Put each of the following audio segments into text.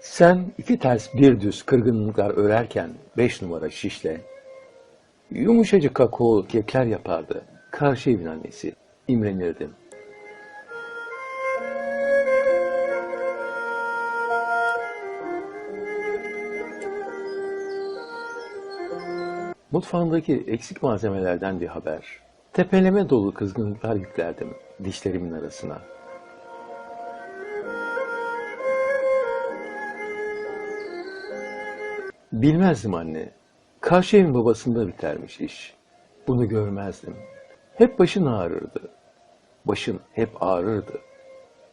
Sen iki ters bir düz kırgınlıklar örerken beş numara şişle, yumuşacık kakao kekler yapardı karşı evin annesi, imrenirdim. Mutfağındaki eksik malzemelerden bir haber. Tepeleme dolu kızgınlıklar yüklerdim dişlerimin arasına. Bilmezdim anne. Karşı evin babasında bitermiş iş. Bunu görmezdim. Hep başın ağrırdı. Başın hep ağrırdı.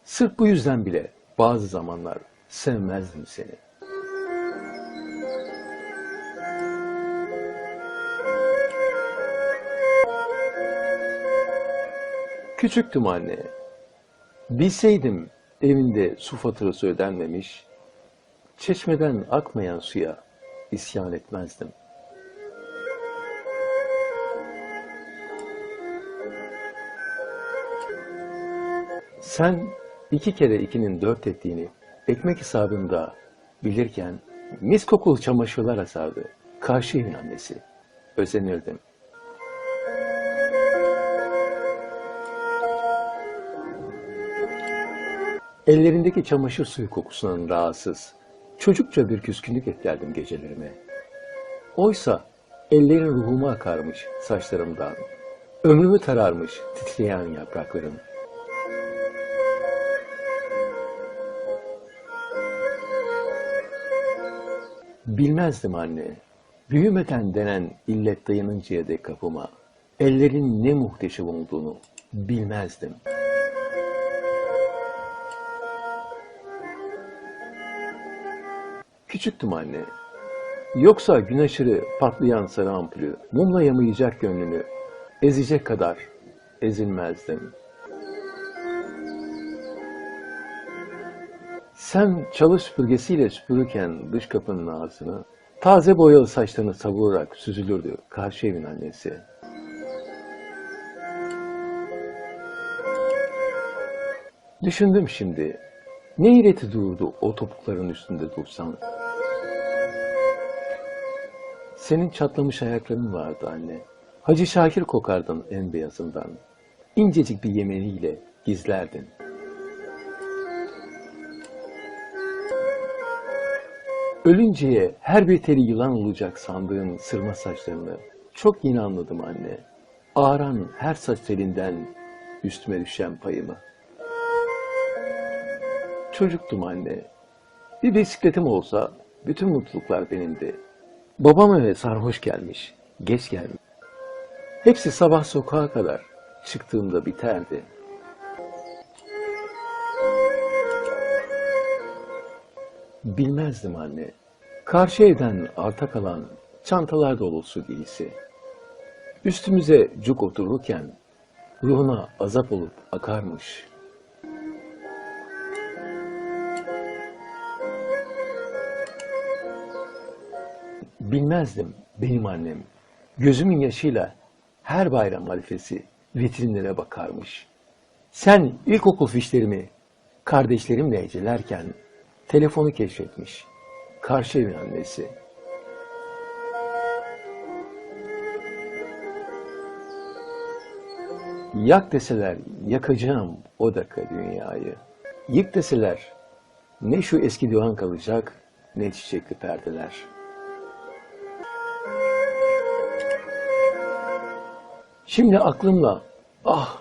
Sırf bu yüzden bile bazı zamanlar sevmezdim seni. Küçüktüm anne. Bilseydim evinde su faturası ödenmemiş, çeşmeden akmayan suya isyan etmezdim. Sen iki kere ikinin dört ettiğini ekmek hesabında bilirken mis kokulu çamaşırlar asardı. Karşı annesi. Özenirdim. Ellerindeki çamaşır suyu kokusundan rahatsız, çocukça bir küskünlük eklerdim gecelerime. Oysa ellerin ruhuma akarmış saçlarımdan, ömrümü tararmış titreyen yaprakların. Bilmezdim anne, büyümeden denen illet dayanıncaya dek kapıma, ellerin ne muhteşem olduğunu bilmezdim. Küçüktüm anne. Yoksa gün aşırı patlayan sarı ampulü, mumla yamayacak gönlünü, ezecek kadar ezilmezdim. Sen çalı süpürgesiyle süpürürken dış kapının ağzını, taze boyalı saçlarını savurarak süzülürdü karşı evin annesi. Düşündüm şimdi, ne ileti dururdu o topukların üstünde dursan. Senin çatlamış ayakların vardı anne. Hacı Şakir kokardın en beyazından. İncecik bir yemeniyle gizlerdin. Ölünceye her bir teli yılan olacak sandığın sırma saçlarını çok yeni anladım anne. Ağaran her saç telinden üstüme düşen payımı. Çocuktum anne. Bir bisikletim olsa bütün mutluluklar benimdi. Babam eve sarhoş gelmiş, geç gelmiş. Hepsi sabah sokağa kadar çıktığımda biterdi. Bilmezdim anne. Karşı evden arta kalan çantalar dolusu giysi. Üstümüze cuk otururken ruhuna azap olup akarmış. Bilmezdim benim annem. Gözümün yaşıyla her bayram halifesi vitrinlere bakarmış. Sen ilkokul fişlerimi kardeşlerimle ecelerken telefonu keşfetmiş. Karşı evin annesi. Yak deseler yakacağım o dakika dünyayı. Yık deseler ne şu eski divan kalacak ne çiçekli perdeler. Şimdi aklımla ah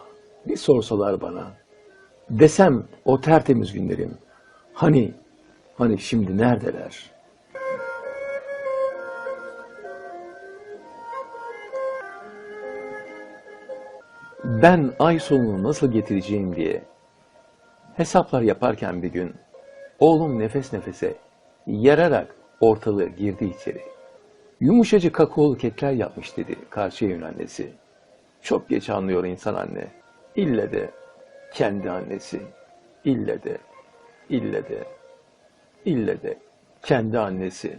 bir sorsalar bana. Desem o tertemiz günlerim. Hani hani şimdi neredeler? Ben ay sonunu nasıl getireceğim diye hesaplar yaparken bir gün oğlum nefes nefese yararak ortalığı girdi içeri. Yumuşacık kakaolu kekler yapmış dedi karşı evin annesi. Çok geç anlıyor insan anne. İlle de kendi annesi. İlle de, ille de, ille de kendi annesi.